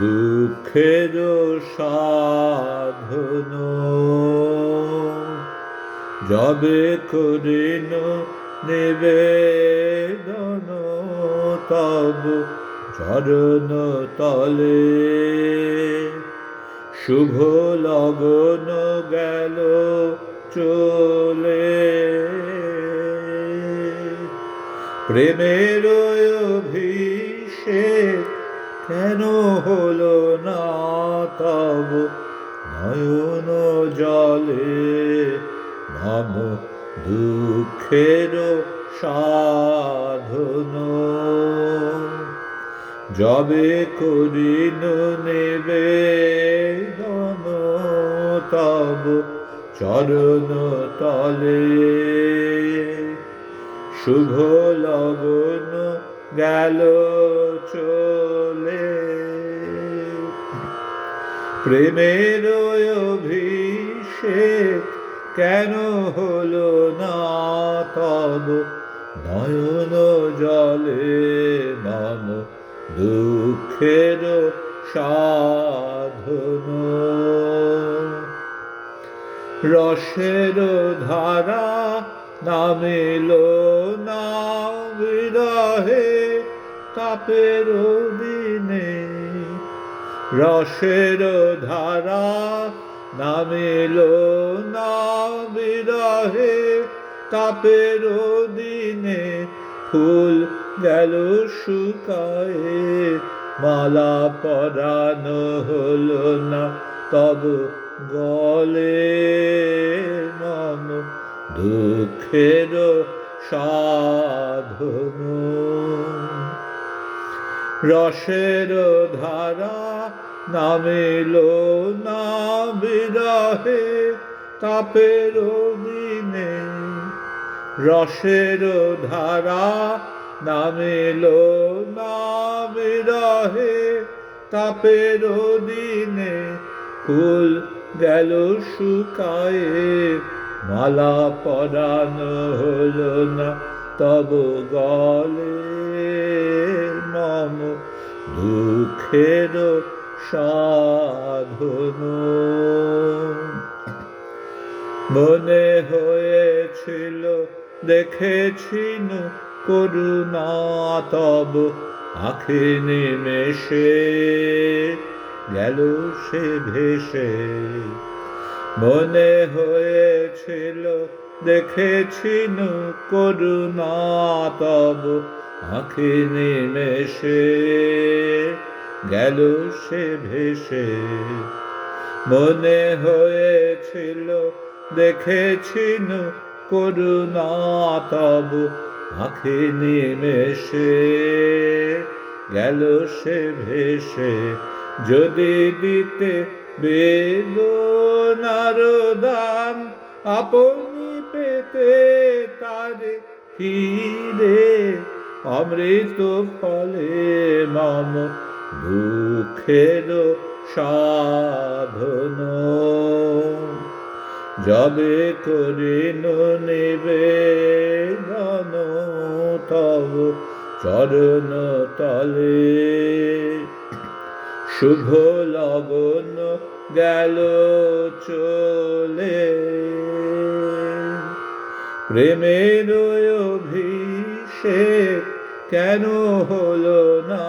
দুঃখের সাধন। যবে করিন নিবেদন তব চরণ তলে। শুভ লগন গেল চলে। প্রেমের অভিষেক কেন হলো না তব? নয়ন জলে মম দুঃখের সাধন। যবে করিন নেবে তব চরণ তলে। শুভ লগন গেল চলে প্রেমের অভিষেক কেন হলো না তব? নয়ন জলে মম দুঃখের সাধন। রসের ধারা নামিল না, বিরহে তাপের দিনে রসের ধারা নামিল না বিরহে, তাপের দিনে ফুল গেল শুকায়ে, মালা পরানো হলো না তব গলে মম দুঃখের সাধন। রসের ধারা নামিল না তাপের দিনে। রসের ধারা নামিল না বিরহে তাপের দিনে। ফুল গেল শুকায়ে, মালা পরানো হলো না, তব গলে মম দুঃখের সাধন। মনে হয়েছিল, দেখেছিন করুণা তব, আখে নিমেষে গেল সে ভেসে মনে হয়েছিল, দেখেছিন করুণা তব, আখে নিমেষে গেল সে ভেসে। মনে হয়েছিল দেখেছিন করুণা তব আখে নিমেষে গেল সে ভেসে, যদি দিতে বেদনার দান আপনি পেতে তারে ফিরে অমৃত ফলে মম দুঃখের সাধন। যবে করিন নিবেদন তব চরণ তলে। শুভ লগন গেল চলে। প্রেমের অভিষেক কেন হলো না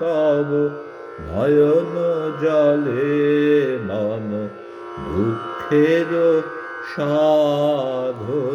তব? নয়ন জলে মন দুঃখের সাধন